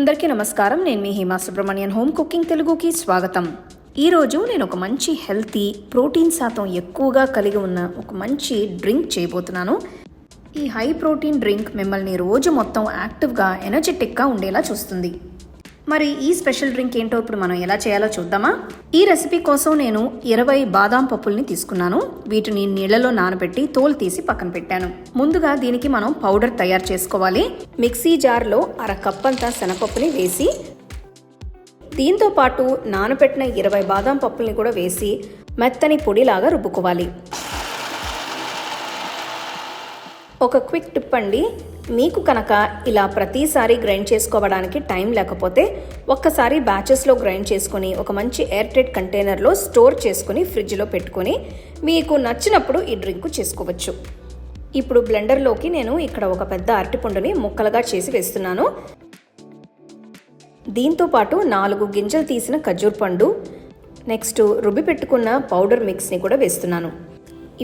అందరికీ నమస్కారం. నేను మీ హేమా సుబ్రహ్మణ్యన్. హోమ్ కుకింగ్ తెలుగుకి స్వాగతం. ఈరోజు నేను ఒక మంచి హెల్తీ ప్రోటీన్ శాతం ఎక్కువగా కలిగి ఉన్న ఒక మంచి డ్రింక్ చేయబోతున్నాను. ఈ హై ప్రోటీన్ డ్రింక్ మిమ్మల్ని రోజు మొత్తం యాక్టివ్గా ఎనర్జెటిక్గా ఉండేలా చూస్తుంది. మరి ఈ స్పెషల్ డ్రింక్ ఏంటో ఇప్పుడు మనం ఎలా చేయాలో చూద్దామా? ఈ రెసిపీ కోసం నేను ఇరవై బాదాం పప్పుల్ని తీసుకున్నాను. వీటిని నీళ్ళలో నానబెట్టి తోలు తీసి పక్కన పెట్టాను. ముందుగా దీనికి మనం పౌడర్ తయారు చేసుకోవాలి. మిక్సీ జార్లో అర కప్ అంతా శనగపప్పుని వేసి దీంతో పాటు నానబెట్టిన ఇరవై బాదాం పప్పుల్ని కూడా వేసి మెత్తని పొడిలాగా రుబ్బుకోవాలి. ఒక క్విక్ టిప్ అండి. మీకు కనుక ఇలా ప్రతిసారి గ్రైండ్ చేసుకోవడానికి టైం లేకపోతే ఒక్కసారి బ్యాచెస్లో గ్రైండ్ చేసుకొని ఒక మంచి ఎయిర్ టైట్ కంటైనర్లో స్టోర్ చేసుకుని ఫ్రిడ్జ్లో పెట్టుకొని మీకు నచ్చినప్పుడు ఈ డ్రింక్ చేసుకోవచ్చు. ఇప్పుడు బ్లెండర్లోకి నేను ఇక్కడ ఒక పెద్ద అరటిపండుని ముక్కలుగా చేసి వేస్తున్నాను. దీంతో పాటు నాలుగు గింజలు తీసిన ఖర్జూర్ పండు నెక్స్ట్ రుబ్బి పెట్టుకున్న పౌడర్ మిక్స్ని కూడా వేస్తున్నాను.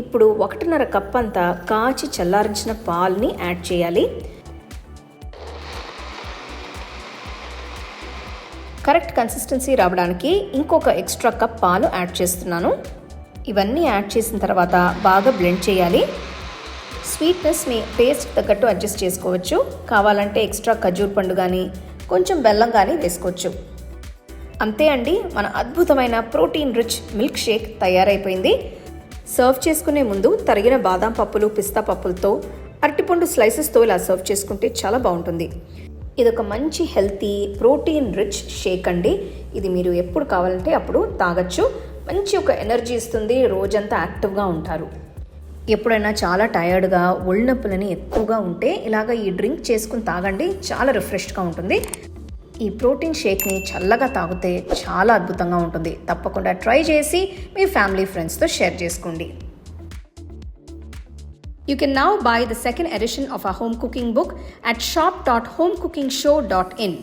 ఇప్పుడు ఒకటిన్నర కప్ అంతా కాచి చల్లారించిన పాల్ని యాడ్ చేయాలి. కరెక్ట్ కన్సిస్టెన్సీ రావడానికి ఇంకొక ఎక్స్ట్రా కప్ పాలు యాడ్ చేస్తున్నాను. ఇవన్నీ యాడ్ చేసిన తర్వాత బాగా బ్లెండ్ చేయాలి. స్వీట్నెస్ మీ టేస్ట్ తగ్గట్టు అడ్జస్ట్ చేసుకోవచ్చు. కావాలంటే ఎక్స్ట్రా ఖజూర్ పండు కానీ కొంచెం బెల్లం కానీ వేసుకోవచ్చు. అంతే అండి మన అద్భుతమైన ప్రోటీన్ రిచ్ మిల్క్ షేక్ తయారైపోయింది. సర్వ్ చేసుకునే ముందు తరిగిన బాదాం పప్పులు పిస్తా పప్పులతో అరటిపండు స్లైసెస్తో ఇలా సర్వ్ చేసుకుంటే చాలా బాగుంటుంది. ఇది ఒక మంచి హెల్తీ ప్రోటీన్ రిచ్ షేక్ అండి. ఇది మీరు ఎప్పుడు కావాలంటే అప్పుడు తాగొచ్చు. మంచి ఒక ఎనర్జీ ఇస్తుంది రోజంతా యాక్టివ్గా ఉంటారు. ఎప్పుడైనా చాలా టయర్డ్గా ఒళ్ళు నొప్పులని ఎక్కువగా ఉంటే ఇలాగ ఈ డ్రింక్ చేసుకుని తాగండి చాలా రిఫ్రెష్గా ఉంటుంది. ఈ ప్రోటీన్ షేక్ని చల్లగా తాగితే చాలా అద్భుతంగా ఉంటుంది. తప్పకుండా ట్రై చేసి మీ ఫ్యామిలీ ఫ్రెండ్స్తో షేర్ చేసుకోండి. You can now buy the second edition of a home cooking book at shop dot home cooking show dot in